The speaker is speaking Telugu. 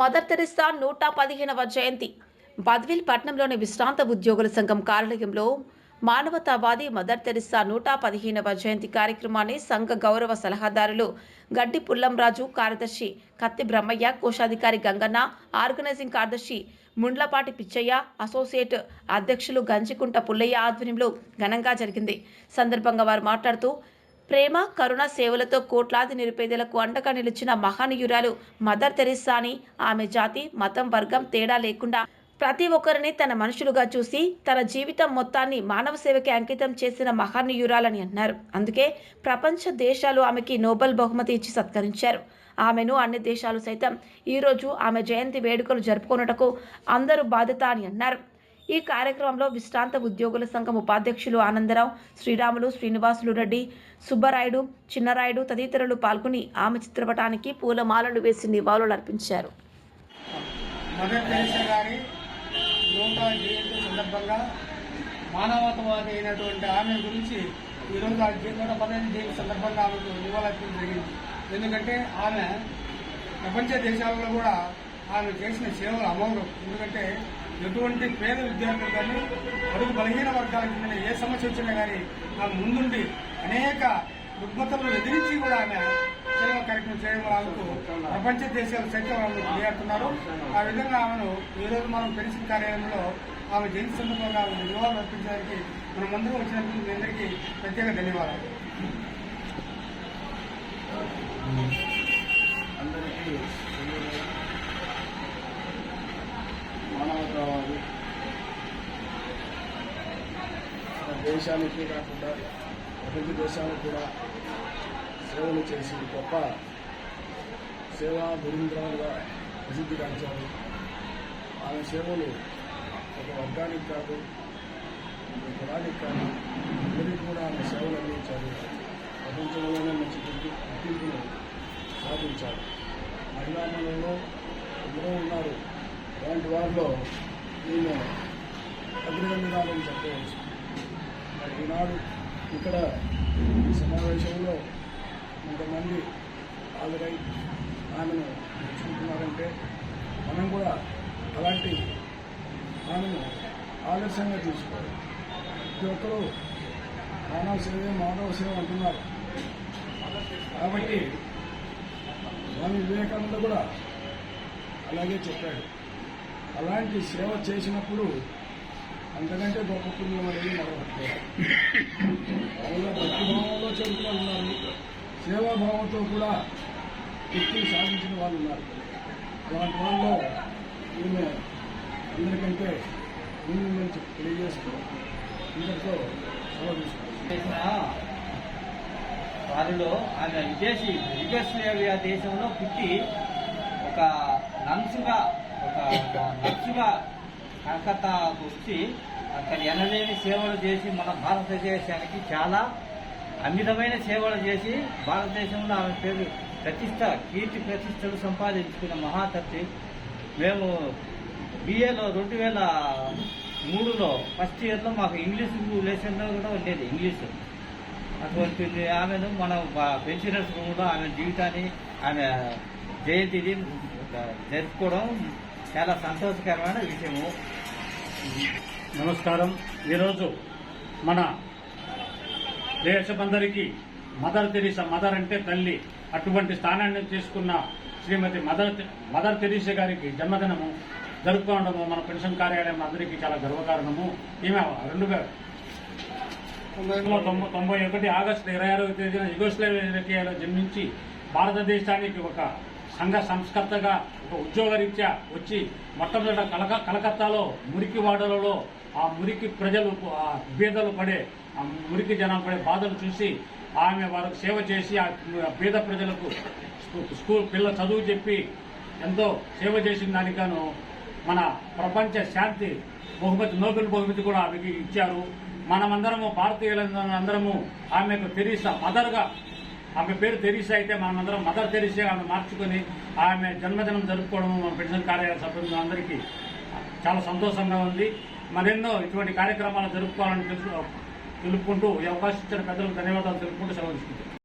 మదర్ తెరిసా నూట పదిహేనవ జయంతి. బద్విల్ పట్నంలోని విశ్రాంత ఉద్యోగుల సంఘం కార్యాలయంలో మానవతావాది మదర్ తెరిసా నూట పదిహేనవ జయంతి కార్యక్రమాన్ని సంఘ గౌరవ సలహాదారులు గడ్డి పుల్లంరాజు కార్యదర్శి కత్తి బ్రహ్మయ్య కోశాధికారి గంగన్న ఆర్గనైజింగ్ కార్యదర్శి ముండ్లపాటి పిచ్చయ్య అసోసియేట్ అధ్యక్షులు గంజికుంట పుల్లయ్య ఆధ్వర్యంలో ఘనంగా జరిగింది. సందర్భంగా వారు మాట్లాడుతూ ప్రేమ కరుణ సేవలతో కోట్లాది నిరుపేదలకు అండగా నిలిచిన మహానీయురాలు మదర్ తెరిస్సా అని ఆమె జాతి మతం వర్గం తేడా లేకుండా ప్రతి ఒక్కరిని తన మనుషులుగా చూసి తన జీవితం మొత్తాన్ని మానవ సేవకి అంకితం చేసిన మహానీయురాలని అన్నారు. అందుకే ప్రపంచ దేశాలు ఆమెకి నోబెల్ బహుమతి ఇచ్చి సత్కరించారు. ఆమెను అన్ని దేశాలు సైతం ఈరోజు ఆమె జయంతి వేడుకలు జరుపుకొనుటకు అందరూ బాధ్యత అని అన్నారు. ఈ కార్యక్రమంలో విశ్రాంత ఉద్యోగుల సంఘం ఉపాధ్యక్షులు ఆనందరావు శ్రీరాములు శ్రీనివాసులు రెడ్డి సుబ్బరాయుడు చిన్నరాయుడు తదితరులు పాల్గొని ఆమె చిత్రపటానికి పూలమాలలు వేసి నివాళులు అర్పించారు. మదర్ మానవతావాది అయినటువంటి ఆమె గురించి ఈరోజు ఆ జీ- నూట పదిహేను జయంతి సందర్భంగా ఆమెకు నివాళులర్పించడం జరిగింది. ఎందుకంటే ఆమె ప్రపంచ దేశాలలో కూడా ఆమె చేసిన సేవలు అమోఘం. ఎందుకంటే ఎటువంటి పేద విద్యార్థులు కానీ అడుగు బలహీన వర్గాలకు చెందిన ఏ సమస్య వచ్చినా కానీ ఆమె ముందుండి అనేక రుగ్మతలను ఎదిరించి కూడా ఆమె సేవా కార్యక్రమం చేయడం వల్ల ఆమెకు ప్రపంచ దేశాలు సైతం వాళ్ళు కొనియాడుతున్నారు ఆ విధంగా ఆమెను ఈ రోజు మనం పెన్షన్ కార్యాలయంలో ఆమె జయంతి సందర్భంగా ఆమె నివాళులు అర్పించడానికి మనం అందరం వచ్చినందుకు మీ అందరికీ ప్రత్యేక ధన్యవాదాలు. అందరికీ మానవతావాది మన దేశానికి కాకుండా ప్రపంచ దేశాలకు కూడా సేవలు చేసి గొప్ప సేవా గురింద్రంగా ప్రసిద్ధి గాంచారు ఆమె సేవలు ఒక వర్గానికి కాదు ఒక కులానికి కాదు అందరికీ కూడా ఆమె సేవలు అందించారు ప్రపంచంలోనే మంచి గుర్తి గుర్తింపును సాధించారు మహిళామణుల్లో ఎందరో ఉన్నారు. అలాంటి వారిలో నేను అభినందనాలను చెప్పవచ్చు. ఈనాడు ఇక్కడ ఈ సమావేశంలో కొంతమంది హాజరై ఆమెను మెచ్చుకుంటున్నారంటే మనం కూడా అలాంటి ఆమెను ఆదర్శంగా తీసుకోవాలి. ప్రతి ఒక్కరూ మానవ సేవే మానవ సేవ అంటున్నారు. కాబట్టి స్వామి వివేకానంద కూడా అలాగే చెప్పాడు. అలాంటి సేవ చేసినప్పుడు అంతకంటే గొప్ప పుణ్యం అనేది మరొకటి అందులో భక్తిభావంలో చదువుకున్న ఉన్నారు సేవాభావంతో కూడా వృత్తి సాధించిన వాళ్ళు ఉన్నారు. అలాంటి వాళ్ళలో ఈమె అందరికంటే ముందు తెలియజేస్తూ ఇంతటితో సెలవు వారిలో ఆమె విదేశీ యుగస్లేవియా దేశంలో పుట్టి ఒక నన్సుగా ఒక నర్సుగా కలకత్తాకు వచ్చి అక్కడ ఎనలేని సేవలు చేసి మన భారతదేశానికి చాలా అమితమైన సేవలు చేసి భారతదేశంలో ఆమె పేరు ప్రతిష్ట కీర్తి ప్రతిష్టలు సంపాదించుకున్న మహాతత్తి. మేము బిఏలో రెండు వేల మూడులో ఫస్ట్ ఇయర్లో మాకు ఇంగ్లీష్ లెసన్లో కూడా ఉండేది ఇంగ్లీషు. అటువంటి ఆమెను మన పెన్షనర్స్ రూమ్లో ఆమె జీవితాన్ని ఆమె జయంతిని జరుపుకోవడం చాలా సంతోషకరమైన విషయము. నమస్కారం. ఈరోజు మన దేశమందరికీ మదర్ తెరీసా మదర్ అంటే తల్లి అటువంటి స్థానాన్ని తీసుకున్న శ్రీమతి మదర్ మదర్ తెరీసా గారికి జన్మదినము జరుపుకోవడము మన పెన్షన్ కార్యాలయం అందరికీ చాలా గర్వకారణము. ఈమె రెండు వేల తొంభై తొంభై ఒకటి ఆగస్టు ఇరవై ఆరవ తేదీన యుగోస్లేవియాలో జన్మించి భారతదేశానికి ఒక సంఘ సంస్కర్తగా ఒక ఉద్యోగరీత్యా వచ్చి మొట్టమొదట కలక కలకత్తాలో మురికి వాడలలో ఆ మురికి ప్రజలు ఆ బీదలు పడే ఆ మురికి జనం పడే బాధలు చూసి ఆమె వారికి సేవ చేసి ఆ బీద ప్రజలకు స్కూల్ పిల్ల చదువు చెప్పి ఎంతో సేవ చేసిన దానికను మన ప్రపంచ శాంతి బహుమతి నోబెల్ బహుమతి కూడా ఆమెకి ఇచ్చారు. మనమందరము భారతీయులందరము ఆమెకు తెరీసా మదర్గా ఆమె పేరు తెరీసా అయితే మనమందరం మదర్ తెరీసా ఆమె మార్చుకొని ఆమె జన్మదినం జరుపుకోవడం మన పెన్షన్ కార్యాలయ సభ్యులు అందరికీ చాలా సంతోషంగా ఉంది. మరెన్నో ఇటువంటి కార్యక్రమాలు జరుపుకోవాలని తెలుసు తెలుపుకుంటూ ఈ అవకాశం ఇచ్చిన పెద్దలకు ధన్యవాదాలు తెలుపుకుంటూ సెలవు తీసుకుంటాం